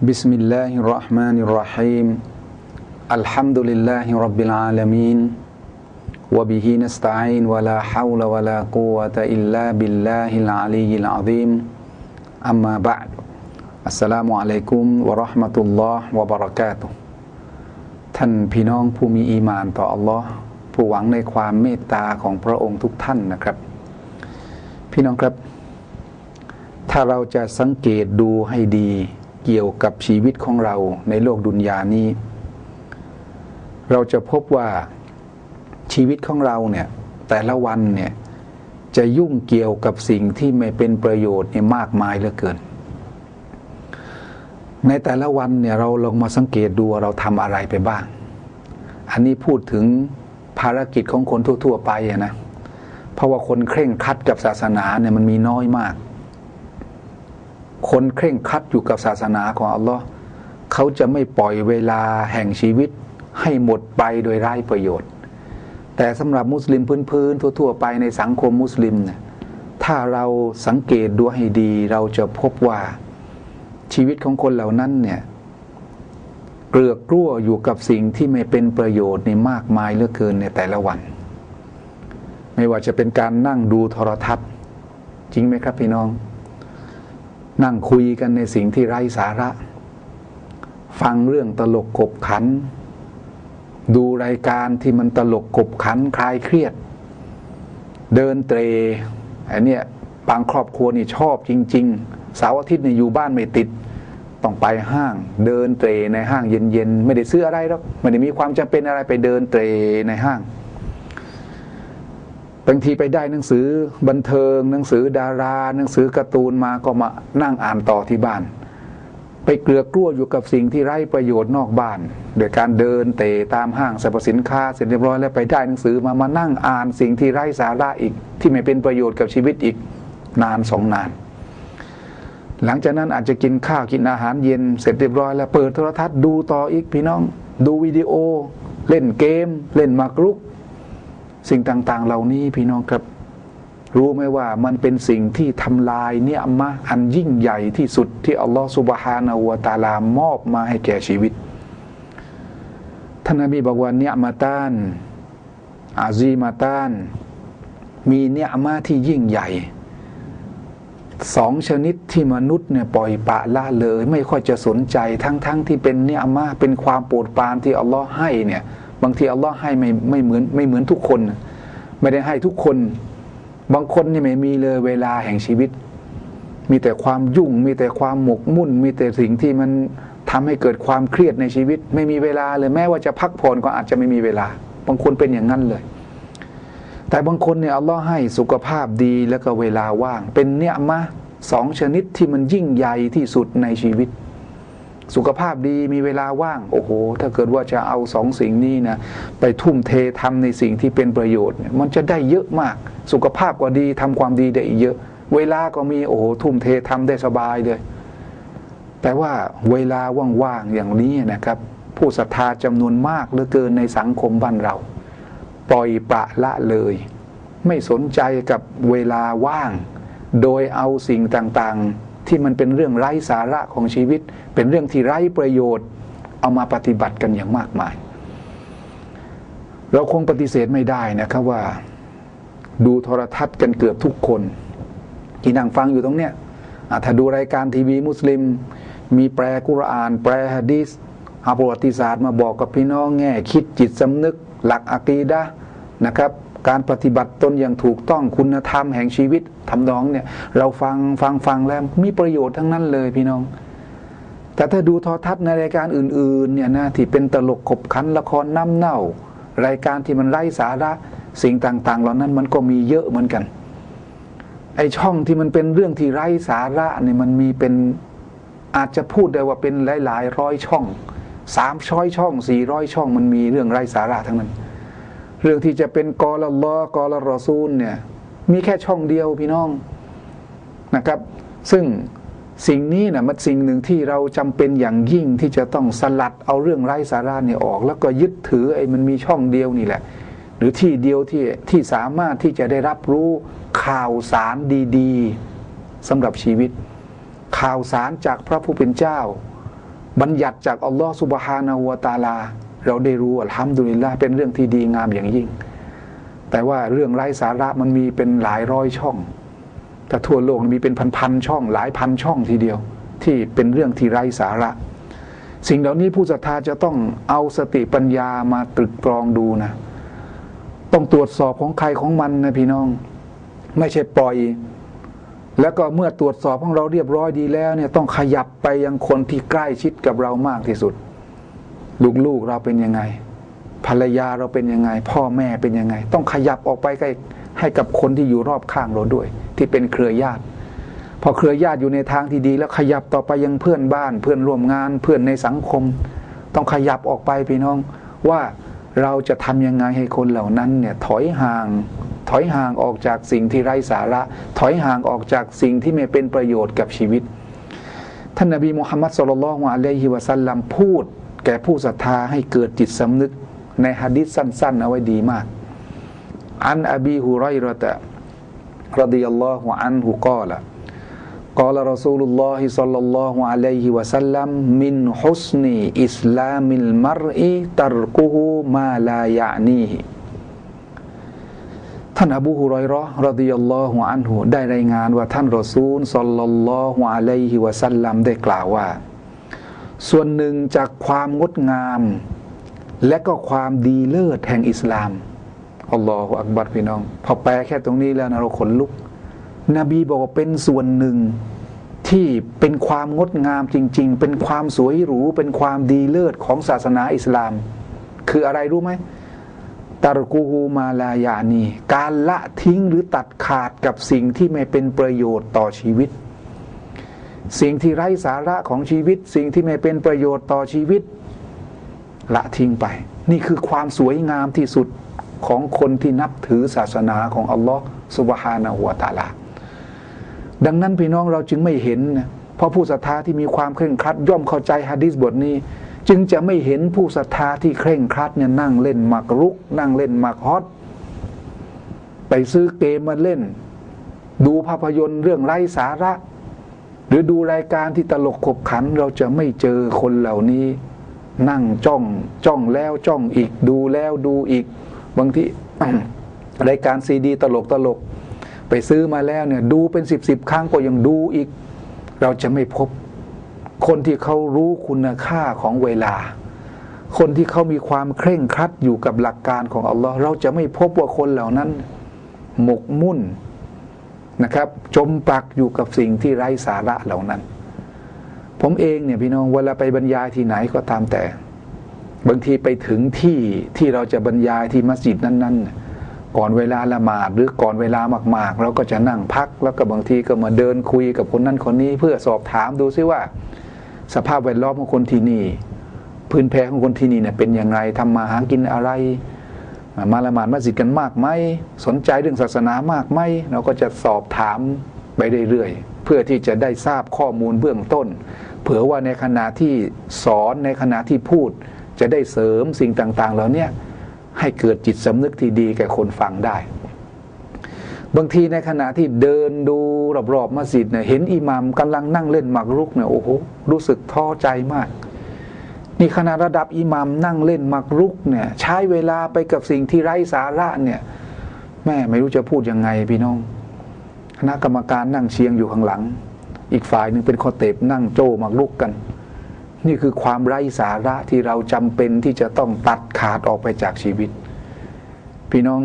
بسم الله الرحمن الرحيم الحمد لله رب العالمين وبه نستعين ولا حول ولا قوة إلا بالله العلي العظيم أما بعد السلام عليكم ورحمة الله وبركاته ท่านพี่น้องผู้มีอีมานต่ออัลลอฮ์ผู้หวังในความเมตตาของพระองค์ทุกท่านนะครับ พี่น้องครับ ถ้าเราจะสังเกตดูให้ดี เกี่ยวกับชีวิตของเราในโลกดุนยานี้ เราจะพบว่าชีวิตของเราเนี่ยแต่ละวันเนี่ยจะยุ่งเกี่ยวกับสิ่งที่ไม่เป็นประโยชน์เนี่ยมากมายเหลือเกิน ในแต่ละวันเนี่ยเราลองมาสังเกตดูเราทำอะไรไปบ้าง อันนี้พูดถึงภารกิจของคนทั่ว ๆ ไปอะนะ เพราะว่าคนเคร่งคัดกับศาสนาเนี่ยมันมีน้อยมาก คนเคร่งคัดอยู่กับศาสนาของอัลลอฮ์เขาจะไม่ปล่อยเวลาแห่งชีวิตให้หมดไปโดยไร้ประโยชน์ แต่สำหรับมุสลิมพื้นๆทั่ว ๆ ไปในสังคมมุสลิมเนี่ยถ้าเราสังเกตดูให้ดี เราจะพบว่าชีวิตของคนเหล่านั้นเนี่ยเกลือกกลั้วอยู่กับสิ่งที่ไม่เป็นประโยชน์ในมากมายเหลือเกินในแต่ละวัน ไม่ว่าจะเป็นการนั่งดูโทรทัศน์ จริงไหมครับพี่น้อง นั่งคุยกันในสิ่งที่ไร้สาระ ฟังเรื่องตลกขบขัน ดูรายการที่มันตลกขบขันคลายเครียด เดินเตรอันเนี้ยบางครอบครัวนี่ชอบจริงๆเสาร์อาทิตย์นี่อยู่บ้านไม่ติด ต้องไปห้าง เดินเตรในห้างเย็นๆ ไม่ได้ซื้ออะไรหรอกไม่ได้มีความจำเป็นอะไรไปเดินเตรในห้าง บางทีไปได้หนังสือบันเทิง หนังสือดารา หนังสือการ์ตูนมาก็มานั่งอ่านต่อที่บ้าน ไปเกลือกลั้วอยู่กับสิ่งที่ไร้ประโยชน์นอกบ้าน โดยการเดินเตะตามห้างสรรพสินค้าเสร็จเรียบร้อยแล้วไปได้หนังสือมามานั่งอ่านสิ่งที่ไร้สาระอีก ที่ไม่เป็นประโยชน์กับชีวิตอีกนานสองนาน หลังจากนั้นอาจจะกินข้าวกินอาหารเย็นเสร็จเรียบร้อยแล้วเปิดโทรทัศน์ดูต่ออีกพี่น้อง ดูวิดีโอ เล่นเกม เล่นมากรุก สิ่งต่างๆ เหล่านี้พี่น้องครับ รู้ไหมว่ามันเป็นสิ่งที่ทำลายเนี่ยมะอันยิ่งใหญ่ที่สุดที่อัลลอฮฺสุบฮานาวะตาลามอบมาให้แก่ชีวิตท่านนบีบอกว่าเนี่ยมาตานอาซีมาตาน มีเนี่ยมาที่ยิ่งใหญ่สองชนิดที่มนุษย์เนี่ยปล่อยปะละเลย ไม่ค่อยจะสนใจทั้งๆทที่เป็นเนี่ยมาเป็นความโปรดปรานที่อัลลอฮ์ให้เนี่ย บางทีอัลลอฮ์ให้ไม่ไม่เหมือนไม่เหมือนทุกคน ไม่ได้ให้ทุกคน บางคนนี่ไม่มีเลยเวลาแห่งชีวิต มีแต่ความยุ่ง มีแต่ความหมกมุ่น มีแต่สิ่งที่มันทำให้เกิดความเครียดในชีวิต ไม่มีเวลาเลยแม้ว่าจะพักผ่อนก็อาจจะไม่มีเวลา บางคนเป็นอย่างนั้นเลย แต่บางคนเนี่ยอัลลอฮ์ให้สุขภาพดีแล้วก็เวลาว่าง เป็นเนี่ยมะสองชนิดที่มันยิ่งใหญ่ที่สุดในชีวิต สุขภาพดีมีเวลาว่าง โอ้โห ถ้าเกิดว่าจะเอาสองสิ่งนี้นะไปทุ่มเททำในสิ่งที่เป็นประโยชน์ มันจะได้เยอะมาก สุขภาพก็ดีทำความดีได้อีกเยอะ เวลาก็มีโอ้โหทุ่มเททำได้สบายเลย แต่ว่าเวลาว่างๆอย่างนี้นะครับ ผู้ศรัทธาจำนวนมากเหลือเกินในสังคมบ้านเรา ปล่อยปละละเลย ไม่สนใจกับเวลาว่าง โดยเอาสิ่งต่างๆ ที่มันเป็นเรื่องไร้สาระของชีวิต เป็นเรื่องที่ไร้ประโยชน์ เอามาปฏิบัติกันอย่างมากมาย เราคงปฏิเสธไม่ได้นะครับว่า ดูโทรทัศน์กันเกือบทุกคน ที่นั่งฟังอยู่ตรงเนี้ยถ้าดูรายการทีวีมุสลิม มีแปลกุรอาน แปลฮะดีษอาประวัติศาสตร์มาบอกกับพี่น้องแง่ คิดจิตสำนึก หลักอะกีดะนะครับ การปฏิบัติตนอย่างถูกต้องคุณธรรมแห่งชีวิตทำนองเนี่ย เราฟังฟังฟังแล้วมีประโยชน์ทั้งนั้นเลยพี่น้อง แต่ถ้าดูทรทัศน์ในรายการอื่น ๆ เนี่ยนะที่เป็นตลกขบขันละครน้ำเน่า รายการที่มันไร้สาระสิ่งต่าง ๆ เหล่านั้นมันก็มีเยอะเหมือนกัน ไอช่องที่มันเป็นเรื่องที่ไร้สาระเนี่ยมันมีเป็นอาจจะพูดได้ว่าเป็นหลาย ๆ ร้อยช่องสามช้อยช่องสี่ร้อยช่องมันมีเรื่องไร้สาระทั้งนั้น เรื่องที่จะเป็นกอลลอกอลรอซูลเนี่ยมีแค่ช่องเดียวพี่น้องนะครับ ซึ่งสิ่งนี้นะมันสิ่งหนึ่งที่เราจำเป็นอย่างยิ่งที่จะต้องสลัดเอาเรื่องไร้สาระเนี่ยออก แล้วก็ยึดถือไอ้มันมีช่องเดียวนี่แหละ หรือที่เดียวที่ที่สามารถที่จะได้รับรู้ข่าวสารดีๆสำหรับชีวิต ข่าวสารจากพระผู้เป็นเจ้า บัญญัติจากอัลลอฮฺสุบฮานาหัวตาลา เราได้รู้อัลฮัมดุลิลละเป็นเรื่องที่ดีงามอย่างยิ่ง แต่ว่าเรื่องไร้สาระมันมีเป็นหลายร้อยช่อง แต่ทั่วโลกมีเป็นพันๆช่อง หลายพันช่องทีเดียว ที่เป็นเรื่องที่ไร้สาระ สิ่งเหล่านี้ผู้ศรัทธาจะต้องเอาสติปัญญามาตรึกตรองดูนะ ต้องตรวจสอบของใครของมันนะพี่น้อง ไม่ใช่ปล่อยแล้วก็เมื่อตรวจสอบของเราเรียบร้อยดีแล้วเนี่ยต้องขยับไปยังคนที่ใกล้ชิดกับเรามากที่สุด ลูกๆเราเป็นยังไง ภรรยาเราเป็นยังไง พ่อแม่เป็นยังไง ต้องขยับออกไปใกล้ให้กับคนที่อยู่รอบข้างเราด้วย ที่เป็นเครือญาติ พอเครือญาติอยู่ในทางที่ดีแล้วขยับต่อไปยังเพื่อนบ้าน เพื่อนร่วมงาน เพื่อนในสังคม ต้องขยับออกไปพี่น้องว่าเราจะทำยังไงให้คนเหล่านั้นเนี่ยถอยห่าง ถอยห่างออกจากสิ่งที่ไร้สาระ ถอยห่างออกจากสิ่งที่ไม่เป็นประโยชน์กับชีวิต ท่านนบีมุฮัมมัดสุลลัลฮวะลัยฮิวะสัลลัมพูด แก่ผู้ศรัทธาให้เกิดจิตสำนึกในฮะดิษสั้น ๆ เอาไว้ดีมาก อันอบีฮุไรรตะรดิยัลลอฮุอันฮุกาละกาลรอซูลุลลอฮิสัลลัลลอฮุอะลัยฮิวะสัลลัมมินฮุสนีอิสลามิลมารีตัรกุฮูมาลายะนีท่านอบูฮุไรอยรอรดิยัลลอฮุอันฮุได้รายงานว่าท่านรอซูลสัลลัลลอฮุอะลัยฮิวะสัลลัมได้กล่าวว่า ส่วนหนึ่งจากความงดงาม และก็ความดีเลิศแห่งอิสลามอัลลอฮฺอักบัดพี่น้อง พอแปลแค่ตรงนี้แล้วนะเราขนลุก นบีบอกว่าเป็นส่วนหนึ่งที่เป็นความงดงามจริง ๆ เป็นความสวยหรู เป็นความดีเลิศของศาสนาอิสลาม คืออะไรรู้ไหมตารกูฮูมาลายานี การละทิ้งหรือตัดขาดกับสิ่งที่ไม่เป็นประโยชน์ต่อชีวิต สิ่งที่ไร้สาระของชีวิต สิ่งที่ไม่เป็นประโยชน์ต่อชีวิต ละทิ้งไป นี่คือความสวยงามที่สุดของคนที่นับถือศาสนาของอัลลอฮ์สุบฮานะหัวตาลา ดังนั้นพี่น้องเราจึงไม่เห็นนะเพราะผู้ศรัทธาที่มีความเคร่งครัด ย่อมเข้าใจฮะดิษบทนี้ จึงจะไม่เห็นผู้ศรัทธาที่เคร่งครัดเนี่ยนั่งเล่นมากรุก นั่งเล่นมากฮอตไปซื้อเกมมาเล่น ดูภาพยนตร์เรื่องไร้สาระ หรือดูรายการที่ตลกขบขันเราจะไม่เจอคนเหล่านี้ นั่งจ้องจ้องแล้วจ้องอีกดูแล้วดูอีก บางทีรายการซีดี ตลกตลก ไปซื้อมาแล้วเนี่ย ดูเป็นสิบสิบครั้งก็ยังดูอีก เราจะไม่พบ คนที่เขารู้คุณค่าของเวลา คนที่เขามีความเคร่งครัดอยู่กับหลักการของอัลลอฮ์เราจะไม่พบว่าคนเหล่านั้น หมกมุ่น นะครับ จมปักอยู่กับสิ่งที่ไร้สาระเหล่านั้น ผมเองเนี่ยพี่น้องเวลาไปบรรยายที่ไหนก็ตามแต่ บางทีไปถึงที่ที่เราจะบรรยายที่มัสยิดนั้นๆ ก่อนเวลาละหมาดหรือก่อนเวลามากๆ เราก็จะนั่งพัก แล้วก็บางทีก็มาเดินคุยกับคนนั้นคนนี้ เพื่อสอบถามดูซิว่า สภาพแวดล้อมของคนที่นี่ พื้นแพของคนที่นี่เนี่ยเป็นอยังไงทำมาหากินอะไร มาละหมาดมัสยิดกันมากไหมสนใจเรื่องศาสนามากไหมเราก็จะสอบถามไปเรื่อยๆเพื่อที่จะได้ทราบข้อมูลเบื้องต้น เผื่อว่าในขณะที่สอนในขณะที่พูด จะได้เสริมสิ่งต่างๆเหล่านี้ให้เกิดจิตสำนึกที่ดีแก่คนฟังได้ บางทีในขณะที่เดินดูรอบๆมัสยิดเนี่ยเห็นอิหมามกำลังนั่งเล่นหมากรุกเนี่ยโอ้โหรู้สึกท้อใจมาก นี่ขณะระดับอิหมามนั่งเล่นมากรุกเนี่ย ใช้เวลาไปกับสิ่งที่ไร้สาระเนี่ย แม่ไม่รู้จะพูดยังไงพี่น้องคณะกรรมการนั่งเชียงอยู่ข้างหลัง อีกฝ่ายหนึ่งเป็นคอเตบนั่งโจมากรุกกัน นี่คือความไร้สาระที่เราจำเป็นที่จะต้องตัดขาดออกไปจากชีวิต พี่น้อง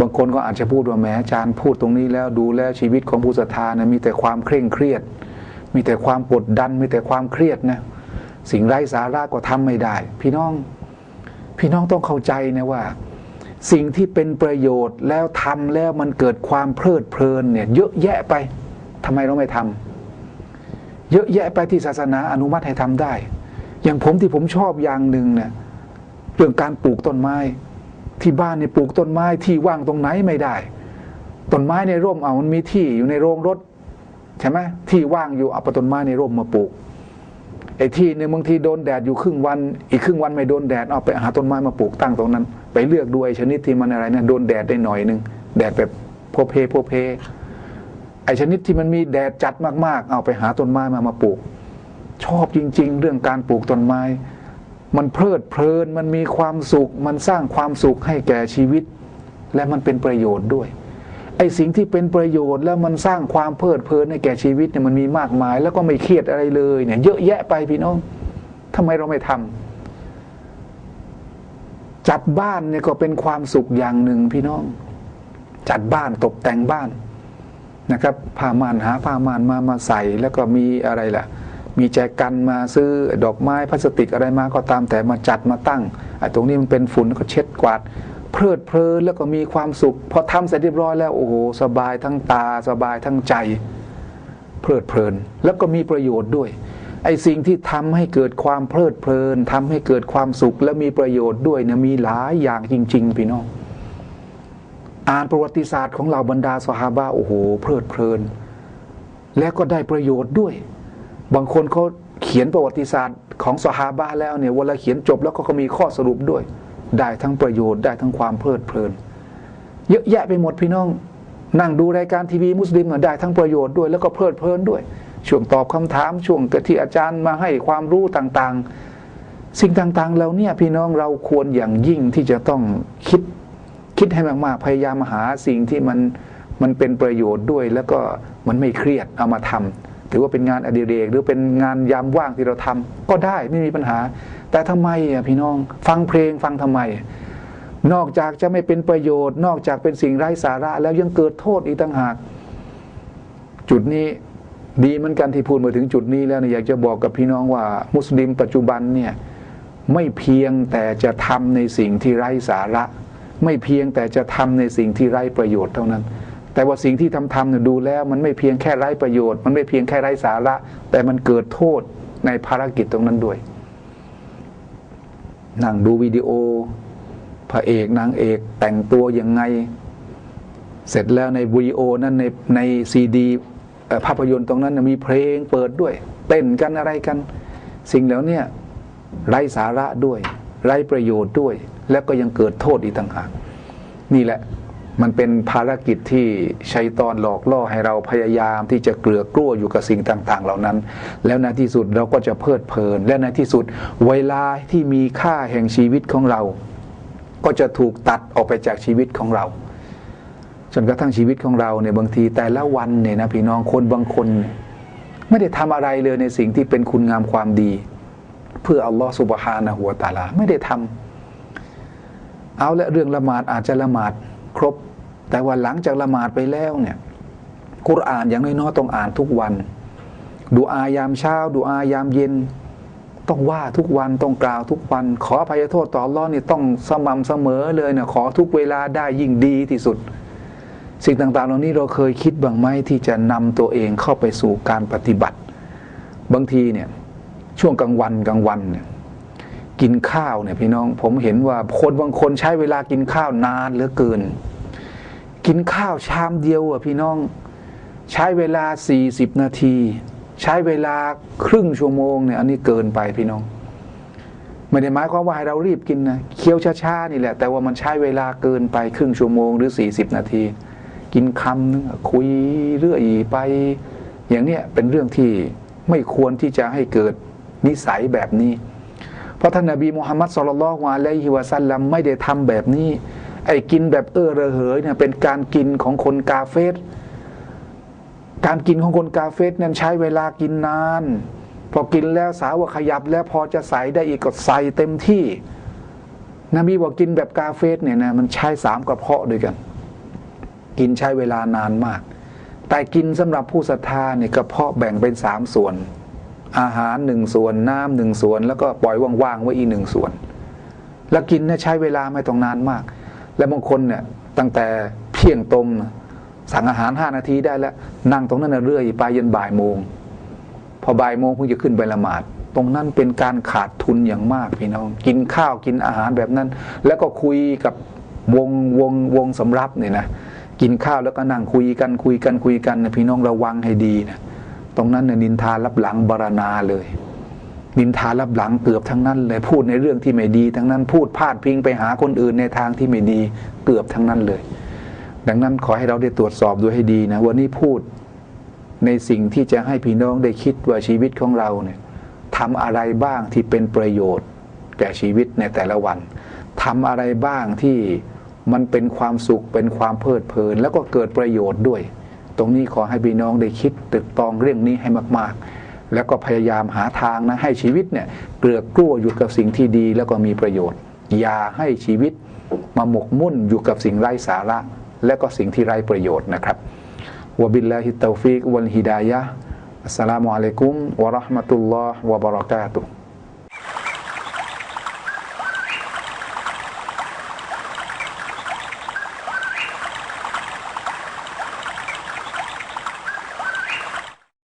บางคนก็อาจจะพูดว่าแม้อาจารย์พูดตรงนี้แล้วดูแลชีวิตของผู้ศรัทธานะมีแต่ความเคร่งเครียด มีแต่ความกดดันมีแต่ความเครียดนะ สิ่งไร้สาระก็ทำไม่ได้ พี่น้อง พี่น้องต้องเข้าใจนะว่า สิ่งที่เป็นประโยชน์แล้วทำแล้วมันเกิดความเพลิดเพลินเนี่ยเยอะแยะไปทำไมเราไม่ทำเยอะแยะไปที่ศาสนาอนุมัติให้ทำได้ อย่างผมที่ผมชอบอย่างหนึ่งเนี่ยเรื่องการปลูกต้นไม้ ที่บ้านเนี่ยปลูกต้นไม้ที่ว่างตรงไหนไม่ได้ต้นไม้ในร่มเอามันมีที่อยู่ในโรงรถใช่ไหมที่ว่างอยู่เอาต้นไม้ในร่มมาปลูก ไอ้ที่เนี่ยบางทีโดนแดดอยู่ครึ่งวัน อีกครึ่งวันไม่โดนแดดเอาไปหาต้นไม้มาปลูกตั้งตรงนั้น ไปเลือกดูไอ้ชนิดที่มันอะไรเนี่ยโดนแดดได้หน่อยหนึ่งแดดแบบโพเพโพเพ ไอชนิดที่มันมีแดดจัดมากๆ เอาไปหาต้นไม้มามาปลูก ชอบจริง ๆ เรื่องการปลูกต้นไม้ มันเพลิดเพลินมันมีความสุข มันสร้างความสุขให้แก่ชีวิต และมันเป็นประโยชน์ด้วย ไอ้สิ่งที่เป็นประโยชน์แล้วมันสร้างความเพลิดเพลินให้แก่ชีวิตเนี่ยมันมีมากมาย แล้วก็ไม่เครียดอะไรเลยเนี่ยเยอะแยะไปพี่น้องทำไมเราไม่ทำจัดบ้านเนี่ยก็เป็นความสุขอย่างหนึ่งพี่น้อง จัดบ้านตกแต่งบ้านนะครับผ้าม่านหาผ้าม่านมามาใส่แล้วก็มีอะไรล่ะ มีแจกันมาซื้อดอกไม้พลาสติกอะไรมาก็ตามแต่มาจัดมาตั้งไอ้ตรงนี้มันเป็นฝุ่นก็เช็ดกวาด เพลิดเพลินแล้วก็มีความสุข พอทำเสร็จเรียบร้อยแล้วโอ้โหสบายทั้งตาสบายทั้งใจ เพลิดเพลิน แล้วก็มีประโยชน์ด้วยไอ้สิ่งที่ทำให้เกิดความเพลิดเพลินทำให้เกิดความสุขและมีประโยชน์ด้วยเนี่ยมีหลายอย่างจริง ๆ พี่น้องอ่านประวัติศาสตร์ของเราบรรดาสหาบาโอ้โห เพลิดเพลิน และก็ได้ประโยชน์ด้วย บางคนเขาเขียนประวัติศาสตร์ของสหาบาแล้วเนี่ยเวลาเขียนจบแล้วก็มีข้อสรุปด้วย ได้ทั้งประโยชน์ได้ทั้งความเพลิดเพลิน เยอะแยะไปหมดพี่น้อง นั่งดูรายการทีวีมุสลิมได้ทั้งประโยชน์ด้วย แล้วก็เพลิดเพลินด้วย ช่วงตอบคำถามช่วงที่อาจารย์มาให้ความรู้ต่างๆ สิ่งต่างๆเราเนี่ยพี่น้องเราควรอย่างยิ่งที่จะต้องคิดคิดให้มากๆพยายามหาสิ่งที่มันมันเป็นประโยชน์ด้วย แล้วก็มันไม่เครียดเอามาทำถือว่าเป็นงานอดิเรกหรือเป็นงานยามว่างที่เราทำก็ได้ไม่มีปัญหา แต่ทำไมอะพี่น้องฟังเพลงฟังทำไม นอกจากจะไม่เป็นประโยชน์ นอกจากเป็นสิ่งไร้สาระ แล้วยังเกิดโทษอีกต่างหาก จุดนี้ดีเหมือนกันที่พูดมาถึงจุดนี้แล้วเนี่ยอยากจะบอกกับพี่น้องว่า มุสลิมปัจจุบันเนี่ยไม่เพียงแต่จะทำในสิ่งที่ไร้สาระ ไม่เพียงแต่จะทำในสิ่งที่ไร้ประโยชน์เท่านั้น แต่ว่าสิ่งที่ทำทำเนี่ยดูแล้ว มันไม่เพียงแค่ไร้ประโยชน์ มันไม่เพียงแค่ไร้สาระ แต่มันเกิดโทษในภารกิจตรงนั้นด้วยนั่งดูวิดีโอ พระเอกนางเอกแต่งตัวยังไง เสร็จแล้วในวิดีโอนั้นในในซีดีภาพยนตร์ตรงนั้นมีเพลงเปิดด้วย เต้นกันอะไรกัน สิ่งเหล่านี้ไร้สาระด้วย ไร้ประโยชน์ด้วย แล้วก็ยังเกิดโทษอีกต่างหากนี่แหละ มันเป็นภารกิจที่ชัยตอนหลอกล่อให้เราพยายามที่จะเกลือกลั้วอยู่กับสิ่งต่าง ๆ เหล่านั้น แล้วในที่สุดเราก็จะเพลิดเพลิน และในที่สุดเวลาที่มีค่าแห่งชีวิตของเรา ก็จะถูกตัดออกไปจากชีวิตของเรา จนกระทั่งชีวิตของเราเนี่ยบางทีแต่ละวันเนี่ยนะพี่น้องคนบางคน ไม่ได้ทำอะไรเลยในสิ่งที่เป็นคุณงามความดี เพื่ออัลลอฮฺสุบฮานะหัวตาลาไม่ได้ทำเอาและเรื่องละหมาดอาจจะละหมาดครบ แต่ว่าหลังจากละหมาดไปแล้วเนี่ยกุรอานอย่างน้อยๆต้องอ่านทุกวัน ดูอายามเช้า ดูอายามเย็น ต้องว่าทุกวันต้องกล่าวทุกวัน ขออภัยโทษต่ออัลลอฮ์นี่ต้องสม่ำเสมอเลยเนี่ยขอทุกเวลาได้ยิ่งดีที่สุด สิ่งต่างๆ เหล่านี้เราเคยคิดบ้างไหมที่จะนำตัวเองเข้าไปสู่การปฏิบัติ บางทีเนี่ยช่วงกลางวันกลางวันเนี่ยกินข้าวเนี่ยพี่น้องผมเห็นว่าคนบางคนใช้เวลากินข้าวนานเหลือเกิน กินข้าวชามเดียวอะพี่น้อง ใช้เวลาสี่สิบนาที ใช้เวลาครึ่งชั่วโมงเนี่ยอันนี้เกินไปพี่น้อง ไม่ได้หมายความว่าให้เรารีบกินนะเคี้ยวช้าๆนี่แหละ แต่ว่ามันใช้เวลาเกินไปครึ่งชั่วโมงหรือสี่สิบนาที กินคำนึงคุยเรื่อยไป อย่างเนี้ยเป็นเรื่องที่ไม่ควรที่จะให้เกิดนิสัยแบบนี้ เพราะท่านนบีมุฮัมมัดสุลลัลฮวาลัยฮิวะซัลลัมไม่ได้ทำแบบนี้ ไอ้กินแบบเออระเหยเนี่ยเป็นการกินของคนกาเฟสการกินของคนกาเฟสนั้นใช้เวลากินนาน พอกินแล้วสาวขยับแล้วพอจะใส่ได้อีกก็ใส่เต็มที่ นบีบอกกินแบบกาเฟสเนี่ยนะมันใช้สามกระเพาะด้วยกัน กินใช้เวลานานมาก แต่กินสำหรับผู้ศรัทธาเนี่ยกระเพาะแบ่งเป็นสามส่วน อาหารหนึ่งส่วนน้ำหนึ่งส่วน แล้วก็ปล่อยว่างๆไว้อีกหนึ่งส่วน แล้วกินเนี่ยใช้เวลาไม่ต้องนานมาก และบางคนเนี่ยตั้งแต่เพียงตมสั่งอาหารห้านาทีได้แล้ว นั่งตรงนั้นเรื่อยไปยันบ่ายโมง พอบ่ายโมงเพิ่งจะขึ้นไปละหมาด ตรงนั้นเป็นการขาดทุนอย่างมากพี่น้อง กินข้าวกินอาหารแบบนั้น แล้วก็คุยกับวงวงวงสำรับเนี่ยนะกินข้าวแล้วก็นั่งคุยกันคุยกันคุยกันนะพี่น้องระวังให้ดีนะตรงนั้นเนี่ยนินทารับหลังบารณาเลย นินทารับหลังเกือบทั้งนั้นเลยพูดในเรื่องที่ไม่ดี ทั้งนั้นพูดพาดพิงไปหาคนอื่นในทางที่ไม่ดีเกือบทั้งนั้นเลย ดังนั้นขอให้เราได้ตรวจสอบดูให้ดีนะวันนี้พูดในสิ่งที่จะให้พี่น้องได้คิดว่าชีวิตของเราเนี่ยทำอะไรบ้างที่เป็นประโยชน์แก่ชีวิตในแต่ละวันทำอะไรบ้างที่มันเป็นความสุขเป็นความเพลิดเพลิน แล้วก็เกิดประโยชน์ด้วย ตรงนี้ขอให้พี่น้องได้คิดตึกตองเรื่องนี้ให้มาก ๆ แล้วก็พยายามหาทางนะให้ชีวิตเนี่ยเกลือกกลั้วอยู่กับสิ่งที่ดีแล้วก็มีประโยชน์ อย่าให้ชีวิตมาหมกมุ่นอยู่กับสิ่งไร้สาระ และก็สิ่งที่ไร้ประโยชน์นะครับวบิลลาฮิตตฟิกวัลฮิดายะอัสสลามุอะลัยกุมวะราะห์มะตุลลอฮ์วะบะเราะกาตุฮ์